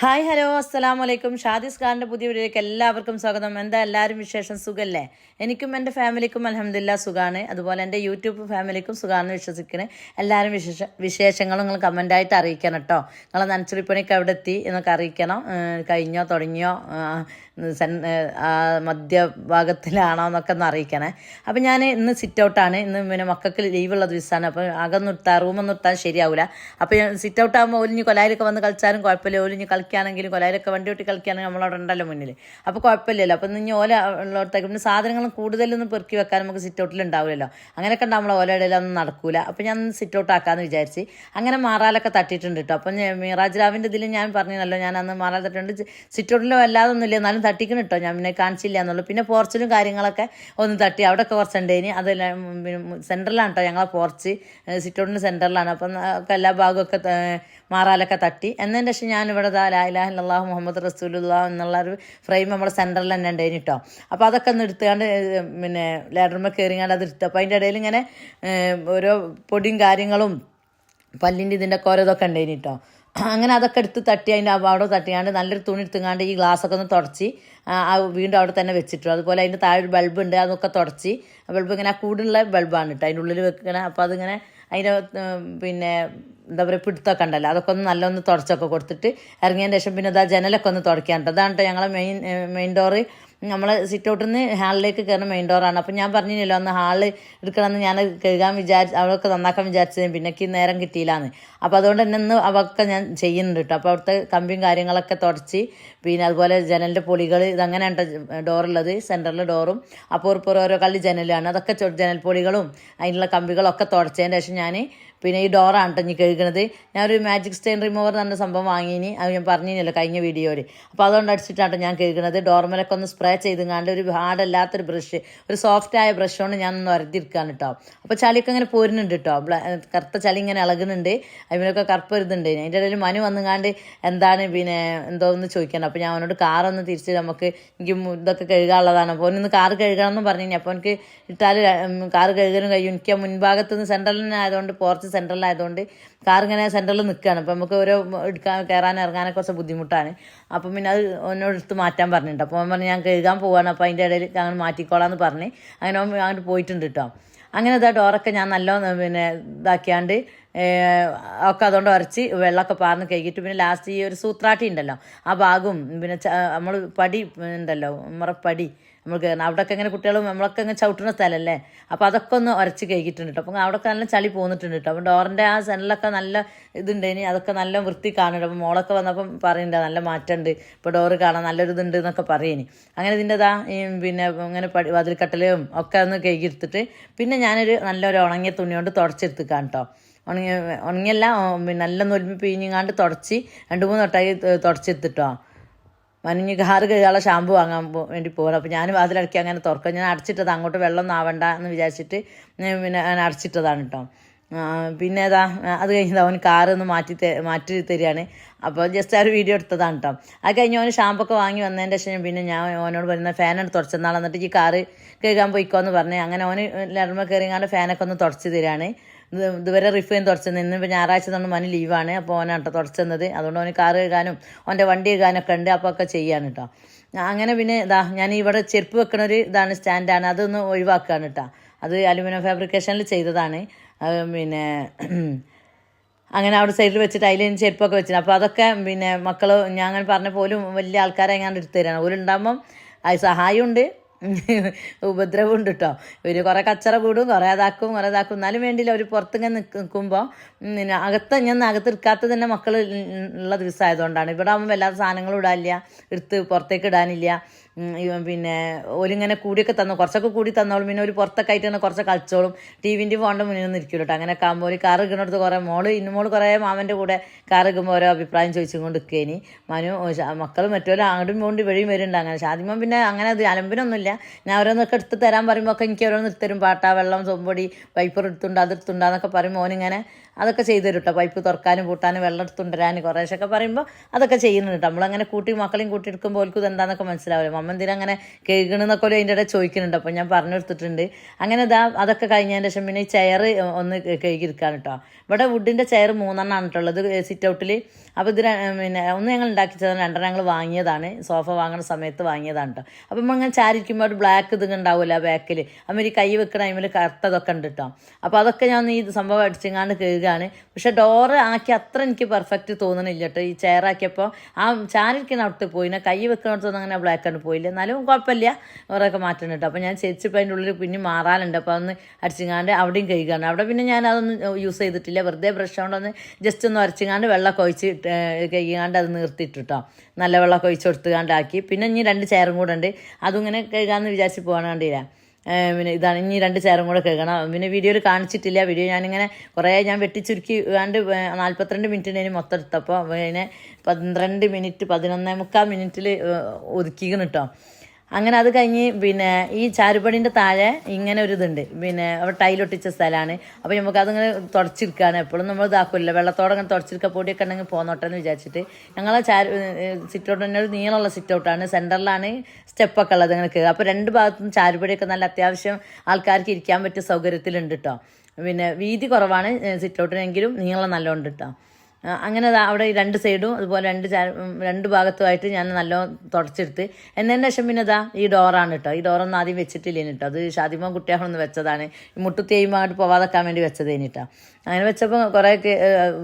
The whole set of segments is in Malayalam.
ഹായ് ഹലോ അസ്സലാമു വലൈക്കും ഷാദിസ് ഖാന്റെ പുതിയ വീഡിയോയിലേക്ക് എല്ലാവർക്കും സ്വാഗതം. എന്താ എല്ലാവരും വിശേഷം? സുഖല്ലേ? എനിക്കും എന്റെ ഫാമിലിക്കും അലഹമില്ല സുഖമാണ് അതുപോലെ എന്റെ യൂട്യൂബ് ഫാമിലിക്കും സുഖമാണെന്ന് വിശ്വസിക്കണേ. എല്ലാവരും വിശേഷ വിശേഷങ്ങളും നിങ്ങൾ കമന്റായിട്ട് അറിയിക്കണം കേട്ടോ നിങ്ങളെ നനച്ചുറിപ്പണിക്ക് എവിടെ എത്തി എന്നൊക്കെ അറിയിക്കണം. കഴിഞ്ഞോ തുടങ്ങിയോ? സെൻ- മധ്യഭാഗത്തിലാണോ എന്നൊക്കെ ഒന്ന് അറിയിക്കണേ. അപ്പം ഞാൻ ഇന്ന് സിറ്റ് ഔട്ടാണ് ഇന്ന് പിന്നെ മക്കൾക്ക് ലീവുള്ള ദിവസമാണ് അപ്പോൾ അകം നിർത്താൻ റൂമൊന്നും നിർത്താൻ ശരിയാവില്ല അപ്പോൾ ഞാൻ സിറ്റ് ഔട്ട് ആകുമ്പോൾ ഒലിഞ്ഞ് കൊലായിലൊക്കെ വന്ന് കളിച്ചാലും കുഴപ്പമില്ല. ഒലിഞ്ഞ് കളിക്കുകയാണെങ്കിലും കൊലായിലൊക്കെ വണ്ടി ഓട്ടി കളിക്കുകയാണെങ്കിൽ നമ്മളവിടെ ഉണ്ടല്ലോ മുന്നിൽ അപ്പോൾ കുഴപ്പമില്ലല്ലോ. അപ്പോൾ ഇനി ഓല ഉള്ളിടത്തേക്ക് പിന്നെ സാധനങ്ങളും കൂടുതലൊന്നും പെറുക്കി വെക്കാൻ നമുക്ക് സിറ്റ് ഔട്ടിൽ ഉണ്ടാവില്ലല്ലോ. അങ്ങനെയൊക്കെ ഓലയുടെ ഒന്നും നടക്കൂല. അപ്പോൾ ഞാൻ സിറ്റ് ഔട്ട് ആക്കാമെന്ന് വിചാരിച്ച് അങ്ങനെ മാറാലൊക്കെ തട്ടിയിട്ടുണ്ട് കേട്ടോ അപ്പം മീറാജ് രാവിന്റെ ഇതിൽ ഞാൻ പറഞ്ഞല്ലോ ഞാൻ അന്ന് മാറാൽ തട്ടിട്ടുണ്ട് സിറ്റ് ഔട്ടിലോ അല്ലാതൊന്നുമില്ല എന്നാലും തട്ടിക്കണം കേട്ടോ ഞാൻ പിന്നെ കാണിച്ചില്ല എന്നുള്ളൂ. പിന്നെ പോർച്ചിലും കാര്യങ്ങളൊക്കെ ഒന്ന് തട്ടി. അവിടെയൊക്കെ കുറച്ചുണ്ടേന് അതെല്ലാം സെന്ററിലാണ് കേട്ടോ ഞങ്ങളെ പോർച്ച്. സിറ്റൗട്ടിന്റെ സെന്ററിലാണ് അപ്പം ഒക്കെ എല്ലാ ഭാഗമൊക്കെ മാറാലൊക്കെ തട്ടി. എന്നതിന്റെ ശേഷം ഞാനിവിടെ ഇവിടെ ലാ ഇലാഹ ഇല്ലല്ലാഹു മുഹമ്മദ് റസൂലുള്ള എന്നുള്ള ഒരു ഫ്രെയിം നമ്മുടെ സെന്ററിൽ തന്നെ ഉണ്ടായിന് കേട്ടോ അപ്പോൾ അതൊക്കെ ഒന്ന് എടുത്തുകൊണ്ട് പിന്നെ ലാഡർമ കയറിങ്ങാണ്ട് അത് എടുത്തു. അപ്പോൾ അതിന്റെ ഇടയിൽ ഇങ്ങനെ ഓരോ പൊടിയും കാര്യങ്ങളും പല്ലിന്റെ ഇതിന്റെ ഒക്കെ ഓരോതൊക്കെ ഉണ്ടായിന് കേട്ടോ അങ്ങനെ അതൊക്കെ എടുത്ത് തട്ടി അതിന്റെ അവിടെ തട്ടിയാണ്ട് നല്ലൊരു തുണി എടുത്തുങ്ങാണ്ട് ഈ ഗ്ലാസ്സൊക്കെ ഒന്ന് തുടച്ച് വീണ്ടും അവിടെ തന്നെ വെച്ചിട്ടു. അതുപോലെ അതിന്റെ താഴെ ഒരു ബൾബ് ഉണ്ട് അതൊക്കെ തുടച്ച്. ബൾബ് ഇങ്ങനെ ആ കൂടുള്ള ബൾബാണ് കേട്ടോ അതിന്റെ ഉള്ളിൽ വെക്കണ അപ്പോൾ അതിങ്ങനെ അതിന്റെ പിന്നെ എന്താ പറയുക പിടുത്തൊക്കെ ഉണ്ടല്ലോ. അതൊക്കെ ഒന്ന് നല്ലൊന്ന് തുടച്ചൊക്കെ കൊടുത്തിട്ട് ഇറങ്ങിയതിന് ശേഷം പിന്നെ ഇതാ ജനലൊക്കെ ഒന്ന് തുടയ്ക്കാൻ കേട്ടോ അതാണ് ഞങ്ങളെ മെയിൻ മെയിൻ ഡോറ് നമ്മൾ സിറ്റ് ഔട്ടിൽ നിന്ന് ഹാളിലേക്ക് കയറുന്ന മെയിൻ ഡോറാണ് അപ്പം ഞാൻ പറഞ്ഞില്ലല്ലോ അന്ന് ഹാളിൽ എടുക്കണമെന്ന് ഞാൻ കഴുകാൻ വിചാരിച്ച് അവളൊക്കെ നന്നാക്കാൻ വിചാരിച്ചത് പിന്നെ എനിക്ക് നേരം കിട്ടിയില്ലാന്ന്. അപ്പോൾ അതുകൊണ്ട് തന്നെ ഇന്ന് അവൊക്കെ ഞാൻ ചെയ്യുന്നുണ്ട് കേട്ടോ അപ്പോൾ അവിടുത്തെ കമ്പിയും കാര്യങ്ങളൊക്കെ തുടച്ച് പിന്നെ അതുപോലെ ജനലിന്റെ പൊളികൾ ഇതങ്ങനെ ഉണ്ട് ഡോറുള്ളത് സെന്ററിൽ ഡോറും അപ്പോൾ ഇപ്പോൾ ഓരോ കള്ളി ജനലാണ്. അതൊക്കെ ജനൽ പൊളികളും അതിനുള്ള കമ്പികളൊക്കെ തുടച്ചതിന് ശേഷം ഞാൻ പിന്നെ ഈ ഡോറാണ് കേട്ടോ ഇനി കഴുകണത്. ഞാനൊരു മാജിക് സ്റ്റെയിൻ റിമൂവർ എന്ന് പറഞ്ഞ സംഭവം വാങ്ങിയിനി അത് ഞാൻ പറഞ്ഞില്ലല്ലോ കഴിഞ്ഞ വീഡിയോയിൽ അപ്പോൾ അതുകൊണ്ട് അടിച്ചിട്ടാണ് ഞാൻ കഴുകണത്. ഡോർമലൊക്കെ ഒന്ന് സ്പ്രേ ചെയ്തുങ്ങാണ്ട് ഒരു ഹാർഡല്ലാത്തൊരു ബ്രഷ് ഒരു സോഫ്റ്റ് ആയ ബ്രഷ് കൊണ്ട് ഞാൻ ഒന്ന് വരതിരിക്കുകയാണ് കേട്ടോ അപ്പോൾ ചളിയൊക്കെ ഇങ്ങനെ പോരുന്നുണ്ട് കേട്ടോ കറുത്ത ചളി ഇങ്ങനെ ഇളകുന്നുണ്ട്. അതിനൊക്കെ കറുപ്പ് വരുന്നുണ്ട്. അതിന്റെ ഇടയിൽ മനു വന്നുങ്ങാണ്ട് എന്താണ് പിന്നെ എന്തോ ഒന്ന് ചോദിക്കണം. അപ്പോൾ ഞാൻ അവനോട് കാറൊന്ന് തിരിച്ച് നമുക്ക് എനിക്ക് ഇതൊക്കെ കഴുകാനുള്ളതാണ്. അപ്പോൾ ഒന്ന് കാറ് കഴുകണമെന്ന് പറഞ്ഞു അപ്പോൾ എനിക്ക് ഇട്ടാൽ കാറ് കഴുകാനും കഴിയും. എനിക്ക് ആ മുൻഭാഗത്തുനിന്ന് സെൻട്രലിനായതുകൊണ്ട് പോർച്ച് സെൻട്രലിലായതുകൊണ്ട് കാർ ഇങ്ങനെ സെന്ററിൽ നിൽക്കുകയാണ് അപ്പോൾ നമുക്ക് ഓരോ എടുക്കാൻ കയറാൻ ഇറങ്ങാനൊക്കെ കുറച്ച് ബുദ്ധിമുട്ടാണ്. അപ്പം പിന്നെ അത് എന്നോട് എടുത്ത് മാറ്റാൻ പറഞ്ഞിട്ടുണ്ട്. അപ്പോൾ അവൻ പറഞ്ഞു ഞാൻ കഴുകാൻ പോവാണ്. അപ്പോൾ അതിന്റെ ഇടയിൽ അങ്ങനെ മാറ്റിക്കോളാന്ന് പറഞ്ഞ് അങ്ങനെ അവൻ അങ്ങോട്ട് പോയിട്ടുണ്ട് കേട്ടോ അങ്ങനെ ഇതാ ഡോറൊക്കെ ഞാൻ നല്ലോണം പിന്നെ ഇതാക്കിയാണ്ട് ഒക്കെ അതുകൊണ്ട് ഉരച്ച് വെള്ളമൊക്കെ പാർന്ന് കഴുകിയിട്ട് പിന്നെ ലാസ്റ്റ് ഈ ഒരു സൂത്രാട്ടി ഉണ്ടല്ലോ ആ ഭാഗവും പിന്നെ നമ്മൾ പടി ഉണ്ടല്ലോ നമ്മുടെ പടി നമ്മൾ കയറണം അവിടെയൊക്കെ ഇങ്ങനെ കുട്ടികളും നമ്മളൊക്കെ ഇങ്ങനെ ചവിട്ടുന്ന സ്ഥലമല്ലേ അപ്പോൾ അതൊക്കെ ഒന്ന് ഉരച്ച് കഴിക്കിട്ടുണ്ട് കേട്ടോ. അപ്പം അവിടെയൊക്കെ നല്ല ചളി പോന്നിട്ടുണ്ട് കേട്ടോ. അപ്പം ഡോറിന്റെ ആ സെനലൊക്കെ നല്ല ഇതുണ്ടേനി അതൊക്കെ നല്ല വൃത്തി കാണുന്നുണ്ട്. അപ്പം മോളൊക്കെ വന്നപ്പം പറയുന്നുണ്ട് നല്ല മാറ്റമുണ്ട്. ഇപ്പോൾ ഡോറ് കാണാൻ നല്ലൊരു ഇതുണ്ട് എന്നൊക്കെ പറയേനി. അങ്ങനെ ഇതിന്റെതാ ഈ പിന്നെ ഇങ്ങനെ പടി വതിൽക്കട്ടലും ഒക്കെ ഒന്ന് കഴുകിയെടുത്തിട്ട് പിന്നെ ഞാനൊരു നല്ലൊരു ഉണങ്ങിയ തുണി കൊണ്ട് തുടച്ചെടുത്തിക്കാം കേട്ടോ. ഉണങ്ങിയ ഉണങ്ങിയല്ല പിന്നെ നല്ല നൊലിമി പിഴിഞ്ഞങ്ങാണ്ട് തുടച്ച് രണ്ട് മൂന്ന് തൊട്ടായി തുടച്ചെടുത്തിട്ടോ. മനുഞ്ഞ് കാറ് കഴിയാനുള്ള ഷാമ്പു വാങ്ങാൻ വേണ്ടി പോകണം അപ്പോൾ ഞാൻ വാതിലടക്കി അങ്ങനെ തുറക്കും. ഞാൻ അടച്ചിട്ടത് അങ്ങോട്ട് വെള്ളം ആവണ്ട എന്ന് വിചാരിച്ചിട്ട് പിന്നെ ഞാൻ അടച്ചിട്ടതാണ് കേട്ടോ പിന്നെ ഏതാ അത് കഴിഞ്ഞത് അവൻ കാറ് ഒന്ന് മാറ്റി മാറ്റി തരികയാണ്. അപ്പോൾ ജസ്റ്റ് ആ ഒരു വീഡിയോ എടുത്തതാണ് കേട്ടോ അത് കഴിഞ്ഞ് അവന് ഷാമ്പൊക്കെ വാങ്ങി വന്നതിന്റെ ശേഷം പിന്നെ ഞാൻ അവനോട് പറയുന്ന ഫാനാണ് തുടച്ചെന്നാൾ എന്നിട്ട് ഈ കാറ് കഴുകാൻ പോയിക്കോ എന്ന് പറഞ്ഞ്. അങ്ങനെ അവന് ലർമ്മ കയറിങ്ങാണ്ട് ഫാനൊക്കെ ഒന്ന് തുടച്ച് തരികയാണ്. ഇതുവരെ റിഫൈൻ തുടച്ചത് ഇന്ന് ഇപ്പോൾ ഞായറാഴ്ച നമ്മൾ മനു ലീവാണ്. അപ്പോൾ ഓനാണ് കേട്ടോ തുടച്ചെന്നത് അതുകൊണ്ട് ഓന് കാറ് കഴുകാനും ഓന്റെ വണ്ടി കഴുകാനൊക്കെ ഉണ്ട്. അപ്പോൾ ഒക്കെ ചെയ്യാണ് കേട്ടോ അങ്ങനെ പിന്നെ ഇതാ ഞാൻ ഇവിടെ ചെരുപ്പ് വെക്കണ ഒരു ഇതാണ് സ്റ്റാൻഡാണ് അതൊന്ന് ഒഴിവാക്കുകയാണ് കേട്ടോ അത് അലുമിനിയം ഫാബ്രിക്കേഷനിൽ ചെയ്തതാണ്. പിന്നെ അങ്ങനെ അവിടെ സൈഡിൽ വെച്ചിട്ട് അതിൽ ചെരുപ്പൊക്കെ വെച്ചിട്ട് അപ്പോൾ അതൊക്കെ പിന്നെ മക്കൾ ഞാൻ അങ്ങനെ പറഞ്ഞ പോലും വലിയ ആൾക്കാരെ എങ്ങാണ്ട് എടുത്തു തരാണ്. ഓരുണ്ടാകുമ്പം അത് സഹായമുണ്ട്. ഉപദ്രവമുണ്ട് കേട്ടോ ഇവർ കുറേ കച്ചറ കൂടും കുറേ അതാക്കും കുറേ ഇതാക്കും. എന്നാലും വേണ്ടിയില്ല അവർ പുറത്തിങ്ങനെ നിൽക്കുമ്പോൾ പിന്നെ അകത്ത് ഞാൻ അകത്ത് എടുക്കാത്ത തന്നെ മക്കൾ ഉള്ള ദിവസമായതുകൊണ്ടാണ് ഇവിടെ ആകുമ്പോൾ എല്ലാ സാധനങ്ങളും ഇടാനില്ല എടുത്ത് പുറത്തേക്ക് ഇടാനില്ല. പിന്നെ ഓലിങ്ങനെ കൂടിയൊക്കെ തന്നു. കുറച്ചൊക്കെ കൂടി തന്നോളും. പിന്നെ ഒരു പുറത്തൊക്കെ ആയിട്ട് തന്നെ കുറച്ച് കളിച്ചോളും. ടി വിന്റെ ഫോണിന്റെ മുന്നിൽ നിന്ന് ഇരിക്കുമല്ലോ ആകുമ്പോൾ ഒരു കാർ ഇടുന്നിടത്ത് കുറേ മോൾ ഇന്നുമോൾ കുറേ മാമന്റെ കൂടെ കാർ ഇടുമ്പോൾ ഓരോ അഭിപ്രായം ചോദിച്ചും കൊണ്ട് നിൽക്കേനി മനു മക്കൾ മറ്റോരും അങ്ങോട്ടും പോകേണ്ടി വഴിയും വരുന്നുണ്ട് അങ്ങനെ. ഷാദിമൻ പിന്നെ അങ്ങനെ അത് അലമ്പിനൊന്നുമില്ല. ഞാൻ ഓരോന്നൊക്കെ എടുത്ത് തരാൻ പറയുമ്പോൾ ഒക്കെ എനിക്ക് ഓരോന്ന് എടുത്തരും പാട്ട വെള്ളം സൊമ്പൊടി വൈപ്പർ എടുത്തുണ്ട് അത് എടുത്തുണ്ടാന്നൊക്കെ പറയുമ്പോൾ ഓനിങ്ങനെ അതൊക്കെ ചെയ്തു തരും കേട്ടോ പൈപ്പ് തുറക്കാനും പൂട്ടാനും വെള്ളം എടുത്തുണ്ടരാനും കുറേശ്ശൊക്കെ പറയുമ്പോൾ അതൊക്കെ ചെയ്യുന്നുണ്ട് നമ്മളങ്ങനെ കൂട്ടി മക്കളെയും കൂട്ടി എടുക്കുമ്പോൾ ഇത് എന്താണെന്നൊക്കെ മനസ്സിലാവില്ല. മമ്മ എന്തിനാ അങ്ങനെ കേൾക്കണമെന്നൊക്കെ ഒരു അതിന്റെ ഇടയിൽ ചോദിക്കുന്നുണ്ട്. അപ്പോൾ ഞാൻ പറഞ്ഞു കൊടുത്തിട്ടുണ്ട് അങ്ങനെ ഇതാ അതൊക്കെ കഴിഞ്ഞതിന് ശേഷം പിന്നെ ഈ ചെയർ ഒന്ന് കഴുകിയിരിക്കാൻ കേട്ടോ ഇവിടെ വുഡിന്റെ ചെയർ മൂന്നെണ്ണമാണ് കേട്ടോ ഉള്ളത്. സിറ്റ് ഔട്ടിൽ അപ്പോൾ ഇത് പിന്നെ ഒന്ന് ഞങ്ങൾ ഉണ്ടാക്കിച്ചതാണ്. രണ്ടെണ്ണം ഞങ്ങൾ വാങ്ങിയതാണ്. സോഫ വാങ്ങുന്ന സമയത്ത് വാങ്ങിയതാണ് കേട്ടോ അപ്പം നമ്മൾ അങ്ങനെ ചാരിക്കുമ്പോൾ ഒരു ബ്ലാക്ക് ഇത് ഉണ്ടാവില്ല ബാക്കിൽ അപ്പം ഈ കൈ വെക്കണ ടൈമിൽ കറുത്തതൊക്കെ ഉണ്ട് കേട്ടോ അപ്പോൾ അതൊക്കെ ഞാൻ ഈ സംഭവം അടിച്ചെങ്ങാണ്ട് കഴുകുകയാണ് പക്ഷേ ഡോറ് ആക്കി അത്ര എനിക്ക് പെർഫെക്റ്റ് തോന്നണില്ല കേട്ടോ ഈ ചെയറാക്കിയപ്പോൾ ആ ചാരിക്കുന്ന അവിടുത്തെ പോയിന് കൈ വെക്കണോടത്തൊന്നും അങ്ങനെ ബ്ലാക്ക് ആണ് പോയില്ല. എന്നാലും കുഴപ്പമില്ല. കുറേയൊക്കെ മാറ്റണം കേട്ടോ അപ്പോൾ ഞാൻ ചേച്ചിപ്പോൾ അതിന്റെ ഉള്ളിൽ പിന്നെ മാറാനുണ്ട്. അപ്പോൾ അതൊന്ന് അരച്ചിങ്ങാണ്ട് അവിടെയും കഴുകാണ്ട് അവിടെ പിന്നെ ഞാൻ അതൊന്നും യൂസ് ചെയ്തിട്ടില്ല. വെറുതെ ബ്രഷ് കൊണ്ടൊന്ന് ജസ്റ്റ് ഒന്ന് അരച്ചിങ്ങാണ്ട് വെള്ളം ഒഴിച്ച് കഴുകിയാണ്ട് അത് നിർത്തിയിട്ട് നല്ല വെള്ളം ഒഴിച്ച് കൊടുത്തുകാണ്ടാക്കി. പിന്നെ ഇനി രണ്ട് ചെയറും കൂടെ ഉണ്ട്. അതും ഇങ്ങനെ കഴുകാമെന്ന് വിചാരിച്ച് പോകാൻ കണ്ടില്ല. പിന്നെ ഇതാണ് ഇനി രണ്ട് ചേറും കൂടെ കേൾക്കണം പിന്നെ വീഡിയോയിൽ കാണിച്ചിട്ടില്ല. വീഡിയോ ഞാനിങ്ങനെ കുറേ ഞാൻ വെട്ടിച്ചുരുക്കി വേണ്ട നാൽപ്പത്തിരണ്ട് മിനിറ്റിന് മൊത്തം എടുത്തപ്പോൾ പിന്നെ പന്ത്രണ്ട് മിനിറ്റ് പതിനൊന്നേ മുക്കാൽ മിനിറ്റിൽ ഒതുക്കിക്കണം കേട്ടോ അങ്ങനെ അത് കഴിഞ്ഞ് പിന്നെ ഈ ചാരുപടിന്റെ താഴെ ഇങ്ങനെ ഒരു ഇതുണ്ട്. പിന്നെ ടൈലൊട്ടിച്ച സ്ഥലമാണ് അപ്പോൾ നമുക്ക് അതിങ്ങനെ തുടച്ചിരിക്കുകയാണ് എപ്പോഴും നമ്മൾ ഇതാക്കില്ല വെള്ളത്തോടെ അങ്ങനെ തുടച്ചിരിക്കുക പൊടിയൊക്കെ ഉണ്ടെങ്കിൽ പോന്നോട്ടെ എന്ന് വിചാരിച്ചിട്ട്. ഞങ്ങളെ ചാരു സിറ്റ് ഔട്ട് തന്നെ ഒരു നീളമുള്ള സിറ്റൗട്ടാണ്. സെന്ററിലാണ് സ്റ്റെപ്പൊക്കെ ഉള്ളത് അങ്ങനെ കയറുക അപ്പോൾ രണ്ട് ഭാഗത്തും ചാരുപടിയൊക്കെ നല്ല അത്യാവശ്യം ആൾക്കാർക്ക് ഇരിക്കാൻ പറ്റിയ സൗകര്യത്തിലുണ്ട് കേട്ടോ പിന്നെ വീതി കുറവാണ് സിറ്റ് ഔട്ടിനെങ്കിലും നീളം നല്ലോണം കേട്ടോ അങ്ങനെ അവിടെ രണ്ട് സൈഡും അതുപോലെ രണ്ട് രണ്ട് ഭാഗത്തുമായിട്ട് ഞാൻ നല്ലോണം തുടച്ചെടുത്ത്. എന്നതിന് ശേഷം പിന്നെ ഇതാ ഈ ഡോറാണ് കേട്ടോ ഈ ഡോറൊന്നും ആദ്യം വെച്ചിട്ടില്ല കേട്ടോ അത് ഷാദിമോൻ കുട്ടിയാണെന്ന് വെച്ചതാണ്. മുട്ടുത്തേയുമായിട്ട് പോവാതെക്കാൻ വേണ്ടി വെച്ചതേന് കേട്ടോ അങ്ങനെ വെച്ചപ്പോൾ കുറേ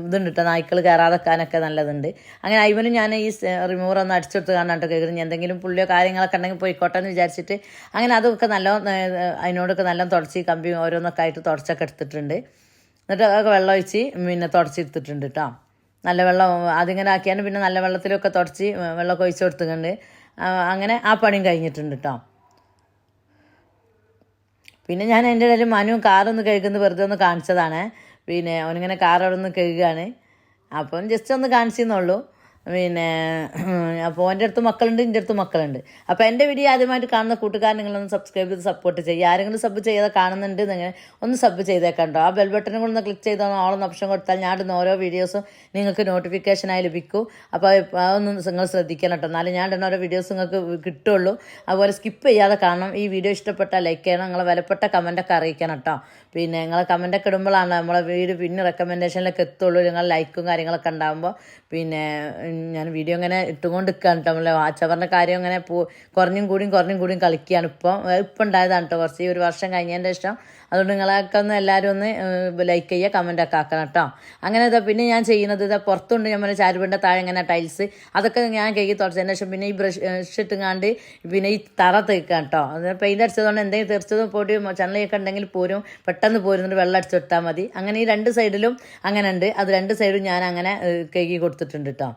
ഇതുണ്ട് കേട്ടോ നായ്ക്കൾ കയറാതെക്കാനൊക്കെ നല്ലതുണ്ട്. അങ്ങനെ അയ്യനും ഞാൻ ഈ റിമൂവർ ഒന്ന് അടിച്ചെടുത്ത് കാണാണ്ട് കേൾക്കുന്നത്. എന്തെങ്കിലും പുള്ളിയോ കാര്യങ്ങളൊക്കെ ഉണ്ടെങ്കിൽ പോയിക്കോട്ടെ എന്ന് വിചാരിച്ചിട്ട് അങ്ങനെ അതൊക്കെ നല്ല അതിനോടൊക്കെ നല്ല തുടച്ച് കമ്പി ഓരോന്നൊക്കെ ആയിട്ട് തുടച്ചൊക്കെ എടുത്തിട്ടുണ്ട്. എന്നിട്ട് അതൊക്കെ വെള്ളം ഒഴിച്ച് പിന്നെ തുടച്ചെടുത്തിട്ടുണ്ട് കേട്ടോ നല്ല വെള്ളം അതിങ്ങനെ ആക്കിയാണ് പിന്നെ നല്ല വെള്ളത്തിലൊക്കെ തുടച്ച് വെള്ളമൊക്കെ ഒഴിച്ച് കൊടുത്തുകൊണ്ട് അങ്ങനെ ആ പണിയും കഴിഞ്ഞിട്ടുണ്ട് കേട്ടോ പിന്നെ ഞാൻ എന്റെ ഇടയിൽ മനു കാറൊന്ന് കഴുകുന്നത് വെറുതെ ഒന്ന് കാണിച്ചതാണ്. പിന്നെ അവനിങ്ങനെ കാർ അവിടെ നിന്ന് കഴുകുകയാണ് അപ്പം ജസ്റ്റ് ഒന്ന് കാണിച്ചെന്നുള്ളൂ പിന്നെ അപ്പോൾ എന്റെ അടുത്ത് മക്കളുണ്ട് എന്റെ അടുത്ത് മക്കളുണ്ട്. അപ്പോൾ എന്റെ വീഡിയോ ആദ്യമായിട്ട് കാണുന്ന കൂട്ടുകാരൻ നിങ്ങളൊന്ന് സബ്സ്ക്രൈബ് ചെയ്ത് സപ്പോർട്ട് ചെയ്യുക. ആരെങ്കിലും സബ് ചെയ്ത് കാണുന്നുണ്ട് നിങ്ങൾ ഒന്ന് സബ് ചെയ്തേക്കണ്ടോ ആ ബെൽ ബട്ടനും കൂടെ ഒന്ന് ക്ലിക്ക് ചെയ്തോ ആളൊന്ന് ഓപ്ഷൻ കൊടുത്താൽ ഞാൻ ഇടുന്ന ഓരോ വീഡിയോസും നിങ്ങൾക്ക് നോട്ടിഫിക്കേഷനായി ലഭിക്കും. അപ്പോൾ അതൊന്ന് നിങ്ങൾ ശ്രദ്ധിക്കണം കേട്ടോ. എന്നാലും ഞാൻ ഇടുന്ന ഓരോ വീഡിയോസ് നിങ്ങൾക്ക് കിട്ടുള്ളൂ. അതുപോലെ സ്കിപ്പ് ചെയ്യാതെ കാണണം. ഈ വീഡിയോ ഇഷ്ടപ്പെട്ടാൽ ലൈക്ക് ചെയ്യണം. നിങ്ങളെ വിലപ്പെട്ട കമന്റൊക്കെ അറിയിക്കണം കേട്ടോ. പിന്നെ നിങ്ങൾ കമന്റൊക്കെ ഇടുമ്പോഴാണ് നമ്മളെ വീഡിയോ പിന്നെ റെക്കമെൻഡേഷനിലൊക്കെ എത്തുള്ളൂ. നിങ്ങൾ ലൈക്കും കാര്യങ്ങളൊക്കെ ഉണ്ടാകുമ്പോൾ പിന്നെ ഞാൻ വീഡിയോ ഇങ്ങനെ ഇട്ടുകൊണ്ട് നിൽക്കുകയാണ് കേട്ടോ നമ്മളെ വാച്ചവറിന്റെ കാര്യം ഇങ്ങനെ പോ കുറഞ്ഞും കൂടിയും കുറഞ്ഞും കൂടിയും കളിക്കുകയാണ് ഇപ്പം. ഇപ്പം ഉണ്ടായതാണ് കേട്ടോ കുറച്ച് ഈ ഒരു വർഷം കഴിഞ്ഞതിന്റെ ശേഷം. അതുകൊണ്ട് നിങ്ങളൊക്കെ ഒന്ന് എല്ലാവരും ഒന്ന് ലൈക്ക് ചെയ്യുക കമന്റൊക്കെ ആക്കണം കേട്ടോ അങ്ങനെ ഇതാ പിന്നെ ഞാൻ ചെയ്യുന്നത് ഇതാ പുറത്തുണ്ട്. ഞാൻ പറഞ്ഞ ചാരുപണ്ട താഴെ ഇങ്ങനെ ടൈൽസ് അതൊക്കെ ഞാൻ കഴുകി തുടച്ചതിന് ശേഷം പിന്നെ ഈ ബ്രഷ് ഇട്ടുങ്ങാണ്ട് പിന്നെ ഈ തറ തേക്കാം കേട്ടോ പെയിന്റ് അടിച്ചതുകൊണ്ട് എന്തെങ്കിലും തീർച്ചതും പൊടി ചണലൊക്കെ ഉണ്ടെങ്കിൽ പോരും. പെട്ടെന്ന് പോരുന്നുണ്ട് വെള്ളം അടിച്ചു വിട്ടാൽ മതി. അങ്ങനെ ഈ രണ്ട് സൈഡിലും അങ്ങനെ ഉണ്ട്. അത് രണ്ട് സൈഡും ഞാൻ അങ്ങനെ കഴുകി കൊടുത്തിട്ടുണ്ട് കേട്ടോ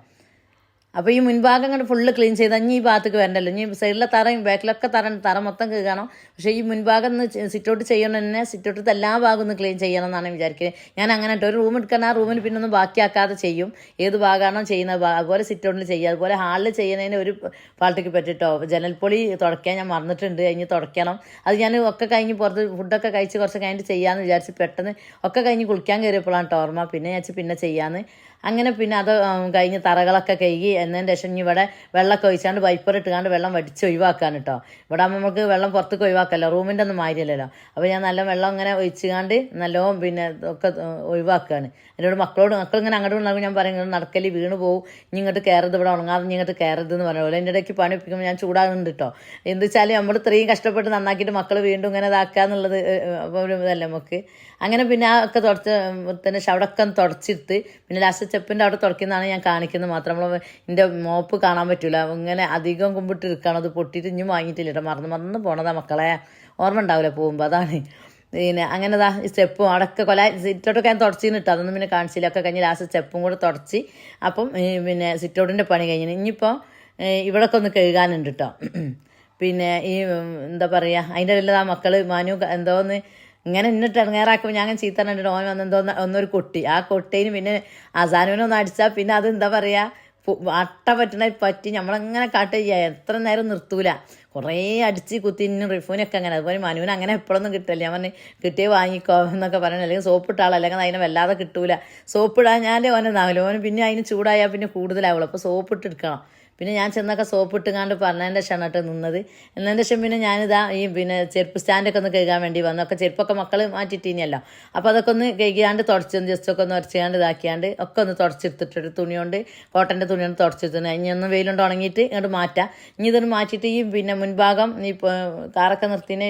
അപ്പോൾ ഈ മുൻഭാഗം കണ്ട് ഫുള്ള് ക്ലീൻ ചെയ്ത് ഇനി ഈ ഭാഗത്തേക്ക് വരണ്ടല്ലോ. ഇനി സൈഡിലെ തറയും ബാക്കിലൊക്കെ തറ. തറ മൊത്തം കീകണം പക്ഷേ ഈ മുൻഭാഗം ഒന്ന് സിറ്റൗട്ട് ചെയ്യണം തന്നെ സിറ്റൗട്ടത്തെ എല്ലാ ഭാഗം ഒന്ന് ക്ലീൻ ചെയ്യണം എന്നാണ് വിചാരിക്കുന്നത് ഞാൻ അങ്ങനെ ഒരു റൂം എടുക്കണം ആ റൂമിൽ പിന്നെ ഒന്നും ബാക്കിയാക്കാതെ ചെയ്യും. ഏത് ഭാഗമാണോ ചെയ്യുന്നത്. അതുപോലെ സിറ്റൗട്ടിൽ ചെയ്യുക. അതുപോലെ ഹാളിൽ ചെയ്യുന്നതിന് ഒരു പാർട്ടിക്ക് പറ്റിട്ടോ ജനൽപ്പൊളി തുടയ്ക്കാൻ ഞാൻ മറന്നിട്ടുണ്ട്. കഴിഞ്ഞ് തുടക്കണം. അത് ഞാൻ ഒക്കെ കഴിഞ്ഞ് പുറത്ത് ഫുഡൊക്കെ കഴിച്ച് കുറച്ച് കഴിഞ്ഞിട്ട് ചെയ്യാമെന്ന് വിചാരിച്ച് പെട്ടെന്ന് ഒക്കെ കഴിഞ്ഞ് കുളിക്കാൻ കയറിയപ്പോഴാണ് ടോർമ പിന്നെ ഞാൻ പിന്നെ ചെയ്യാമെന്ന് അങ്ങനെ പിന്നെ അത് കഴിഞ്ഞ് തറകളൊക്കെ കഴുകി എന്നതിന് ശേഷം ഇനി ഇവിടെ വെള്ളമൊക്കെ ഒഴിച്ചാണ്ട് വൈപ്പർ ഇട്ടുകൊണ്ട് വെള്ളം വടിച്ച് ഒഴിവാക്കാൻ കേട്ടോ ഇവിടെ നമുക്ക് വെള്ളം പുറത്തേക്ക് ഒഴിവാക്കല്ലോ റൂമിന്റെ ഒന്നും മാരിയല്ലല്ലോ അപ്പോൾ ഞാൻ നല്ല വെള്ളം ഇങ്ങനെ ഒഴിച്ചുകാണ്ട് നല്ലോണം പിന്നെ ഒക്കെ ഒഴിവാക്കുകയാണ് എന്നോട് മക്കളോട് മക്കൾ ഇങ്ങനെ അങ്ങോട്ട് ഉണ്ടാകുമ്പോൾ ഞാൻ പറയുന്നത് നടക്കലി വീണ് പോകും ഇനി ഇങ്ങോട്ട് കയറരുത് ഇവിടെ ഉണങ്ങാതെ ഇങ്ങോട്ട് കയറരുത് എന്ന് പറഞ്ഞ പോലെ. എന്റെ ഇടയ്ക്ക് പണി ഒപ്പിക്കുമ്പോൾ ഞാൻ ചൂടാകുന്നുണ്ട് കേട്ടോ എന്ത് വെച്ചാൽ നമ്മൾ ഇത്രയും കഷ്ടപ്പെട്ട് നന്നാക്കിയിട്ട് മക്കൾ വീണ്ടും ഇങ്ങനെ ഇതാക്കുക എന്നുള്ളത് ഒരു ഇതല്ലേ നമുക്ക്. അങ്ങനെ പിന്നെ ആ ഒക്കെ തുടച്ച് തന്നെ അവിടെ തുടച്ചിട്ട് പിന്നെ ലാസ്റ്റ് ചെപ്പിന്റെ അവിടെ തുടക്കുന്നതാണ് ഞാൻ കാണിക്കുന്നത് മാത്രം. നമ്മൾ എന്റെ മോപ്പ് കാണാൻ പറ്റില്ല ഇങ്ങനെ അധികം കുമ്പിട്ട് ഇരിക്കുകയാണ് അത് പൊട്ടിയിട്ട് ഇഞ്ഞും വാങ്ങിയിട്ടില്ല കേട്ടോ മറന്ന് മറന്ന് പോണതാ മക്കളെ. ഓർമ്മ ഉണ്ടാവില്ല പോകുമ്പോൾ അതാണ്. പിന്നെ അങ്ങനെ ദാ ഈ സ്റ്റെപ്പും അടക്ക കൊല സിറ്റൗട്ടൊക്കെ ഞാൻ തുടച്ചിന്ന് ഇട്ടു അതൊന്നും പിന്നെ കാണിച്ചില്ല. ഒക്കെ കഴിഞ്ഞ് ലാസ്റ്റ് സ്റ്റെപ്പും കൂടെ തുടച്ച് അപ്പം പിന്നെ സിറ്റൗട്ടിന്റെ പണി കഴിഞ്ഞു. ഇനിയിപ്പോൾ ഇവിടെയൊക്കെ ഒന്ന് കഴുകാനുണ്ട് കേട്ടോ പിന്നെ ഈ എന്താ പറയുക അതിന്റെ ഇടയിൽ ആ മക്കൾ മനു എന്തോന്ന് ഇങ്ങനെ എന്നിട്ട് ഇറങ്ങാറാക്കുമ്പോൾ ഞാൻ ചീത്ത കണ്ടിട്ട് ഓൻ വന്നെന്തോ ഒന്നൊരു കൊട്ടി. ആ കൊട്ടേന് പിന്നെ അസാനുവിനൊന്ന് അടിച്ചാൽ പിന്നെ അത് എന്താ പറയുക അട്ട പറ്റണ പറ്റി നമ്മളങ്ങനെ കാട്ട് എത്ര നേരം നിർത്തൂല. കുറേ അടിച്ച് കുത്തിനും റിഫൂനൊക്കെ അങ്ങനെ. അതുപോലെ മനുവിന് അങ്ങനെ എപ്പോഴൊന്നും കിട്ടില്ല ഞാൻ പറഞ്ഞു കിട്ടിയേ വാങ്ങിക്കോ എന്നൊക്കെ പറയണം അല്ലെങ്കിൽ സോപ്പ് ഇട്ടാളോ. അല്ലെങ്കിൽ അതിനെ വല്ലാതെ കിട്ടൂല. ഇടാഞ്ഞാൽ ഓനെന്നാവില്ല ഓന് പിന്നെ അതിന് ചൂടായാൽ പിന്നെ കൂടുതലാവുള്ളൂ. അപ്പോൾ സോപ്പ് ഇട്ട് എടുക്കണം. പിന്നെ ഞാൻ ചെന്നൊക്കെ സോപ്പ് ഇട്ടുകാണ്ട് പറഞ്ഞതിന്റെ ക്ഷണട്ട് നിന്നത്. എന്നതിന്റെ ശേഷം പിന്നെ ഞാനിതാ ഈ പിന്നെ ചെരുപ്പ് സ്റ്റാൻഡൊക്കെ ഒന്ന് കഴുകാൻ വേണ്ടി വന്നു. ഒക്കെ ചെരുപ്പൊക്കെ മക്കൾ മാറ്റിയിട്ടിനല്ലോ. അപ്പോൾ അതൊക്കെ ഒന്ന് കഴുകിയാണ്ട് തുടച്ചൊന്ന് ജസ്റ്റ് ഒക്കെ ഒന്ന് ഉരച്ചാണ്ട് ഇതാക്കിയാണ്ട് ഒക്കെ ഒന്ന് തുടച്ചെടുത്തിട്ടൊരു തുണിയുണ്ട് കോട്ടന്റെ തുണിയുണ്ട് തുടച്ചെടുത്തു ഇനി ഒന്ന് വെയിലുണ്ട് ഉണങ്ങിയിട്ട് ഇങ്ങോട്ട് മാറ്റാം. ഇനി ഇതൊന്ന് മാറ്റിയിട്ട് ഈ പിന്നെ മുൻഭാഗം ഈ താറൊക്കെ നിർത്തിന്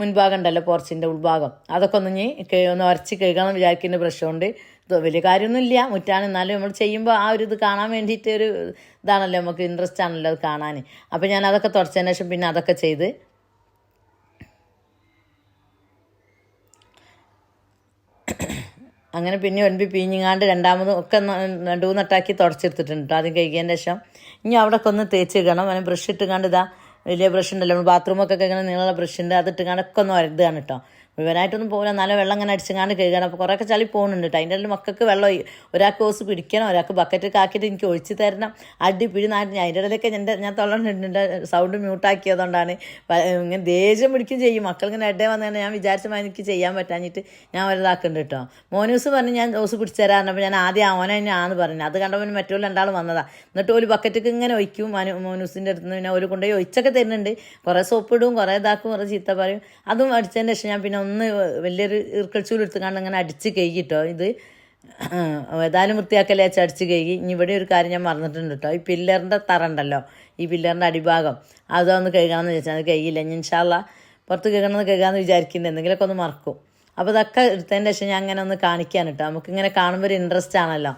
മുൻഭാഗം ഉണ്ടല്ലോ പോർച്ചിന്റെ ഉൾഭാഗം. അതൊക്കെ ഒന്ന് ഇനി ഒന്ന് ഉരച്ച് കഴുകണം വിചാരിക്കുന്ന ഇത് വലിയ കാര്യമൊന്നുമില്ല. മുറ്റാണ്. എന്നാലും നമ്മൾ ചെയ്യുമ്പോൾ ആ ഒരു ഇത് കാണാൻ വേണ്ടിയിട്ട് ഒരു ഇതാണല്ലോ നമുക്ക് ഇൻട്രസ്റ്റ് ആണല്ലോ അത് കാണാൻ അപ്പോൾ ഞാൻ അതൊക്കെ തുടച്ചതിന് ശേഷം പിന്നെ അതൊക്കെ ചെയ്ത് അങ്ങനെ പിന്നെ ഒൻപി പീഞ്ഞിങ്ങാണ്ട് രണ്ടാമതും ഒക്കെ രണ്ടു മൂന്നട്ടാക്കി തുടച്ചെടുത്തിട്ടുണ്ട് കേട്ടോ ആദ്യം കഴിക്കിയതിന്റെ ശേഷം ഇനി അവിടെ ഒന്ന് തേച്ച് ഇടണം അങ്ങനെ ബ്രഷ് ഇട്ടുകാണ്ട് ഇതാ വലിയ ബ്രഷ് ഉണ്ടല്ലോ. നമ്മൾ ബാത്റൂമൊക്കെ ഇങ്ങനെ നീളമുള്ള ബ്രഷ് ഉണ്ട്. അത് ഇട്ടുകാണ്ട് ഒക്കെ ഒന്ന് വരതുകയാണ് കേട്ടോ മുഴുവനായിട്ടൊന്നും പോകില്ല നല്ല വെള്ളം അങ്ങനെ അടിച്ചങ്ങാണ്ട് കഴുകണം അപ്പോൾ കുറേയൊക്കെ ചളി പോകുന്നുണ്ട് കേട്ടോ അതിന്റെ ഇടയിൽ മക്കൾക്ക് വെള്ളം ഒരാൾക്ക് ഓസ് പിടിക്കണം ഒരാൾക്ക് ബക്കറ്റൊക്കെ ആക്കിയിട്ട് എനിക്ക് ഒഴിച്ച് തരണം. അടി പിടി ഞാൻ അതിന്റെ ഇടയിലൊക്കെ എന്റെ ഞാൻ തൊള്ളുന്നുണ്ട് സൗണ്ട് മ്യൂട്ടാക്കിയതുകൊണ്ടാണ് ഇങ്ങനെ ദേഷ്യം പിടിക്കും ചെയ്യും. മക്കൾ ഇങ്ങനെ ഇടേ വന്നു ഞാൻ വിചാരിച്ച മാതിരി എനിക്ക് ചെയ്യാൻ പറ്റാഞ്ഞിട്ട് ഞാൻ വലുതാക്കുന്നുണ്ട് കേട്ടോ മോനൂസ് പറഞ്ഞ് ഞാൻ ഓസ് പിടിച്ച് തരാറുണ്ടപ്പോൾ ഞാൻ ആദ്യം അവനെ ആന്ന് പറഞ്ഞു. അത് കണ്ടപ്പോൾ മറ്റുള്ള രണ്ടാളും വന്നതാണ് എന്നിട്ട് ഒരു ബക്കറ്റൊക്കെ ഇങ്ങനെ ഒഴിക്കും. മനു മോനൂസിന്റെ അടുത്ത് നിന്ന് പിന്നെ ഒരു കൊണ്ടുപോയി ഒഴിച്ചൊക്കെ തരുന്നുണ്ട്. കുറേ സോപ്പ് ഇടും കുറേ ഇതാക്കും കുറേ ചീത്ത പറയും. അതും അടിച്ചതിന്റെ ശേഷം ഞാൻ പിന്നെ ഒന്ന് വലിയൊരു ഇർക്കച്ചൂൽ എടുത്തുകൊണ്ട് ഇങ്ങനെ അടിച്ച് കഴിക്കിട്ടോ ഇത് ഏതായാലും വൃത്തിയാക്കലേ അടിച്ച് കഴുകി. ഇനി ഇവിടെ ഒരു കാര്യം ഞാൻ മറന്നിട്ടുണ്ട് കേട്ടോ. ഈ പില്ലറിന്റെ തറ ഉണ്ടല്ലോ ഈ പില്ലറിന്റെ അടിഭാഗം അതൊന്ന് കഴുകാമെന്ന് ചോദിച്ചാൽ അത് കഴിയില്ല ഞാൻ ഇൻഷാല്ല പുറത്ത് കഴുകണമെന്ന് കഴുകാമെന്ന് വിചാരിക്കുന്നത് എന്തെങ്കിലുമൊക്കെ ഒന്ന് മറക്കും. അപ്പോൾ ഇതൊക്കെ എടുത്തതിന്റെ ശേഷം ഞാൻ അങ്ങനെ ഒന്ന് കാണിക്കാൻ കേട്ടോ. നമുക്കിങ്ങനെ കാണുമ്പോൾ ഒരു ഇൻട്രസ്റ്റ് ആണല്ലോ.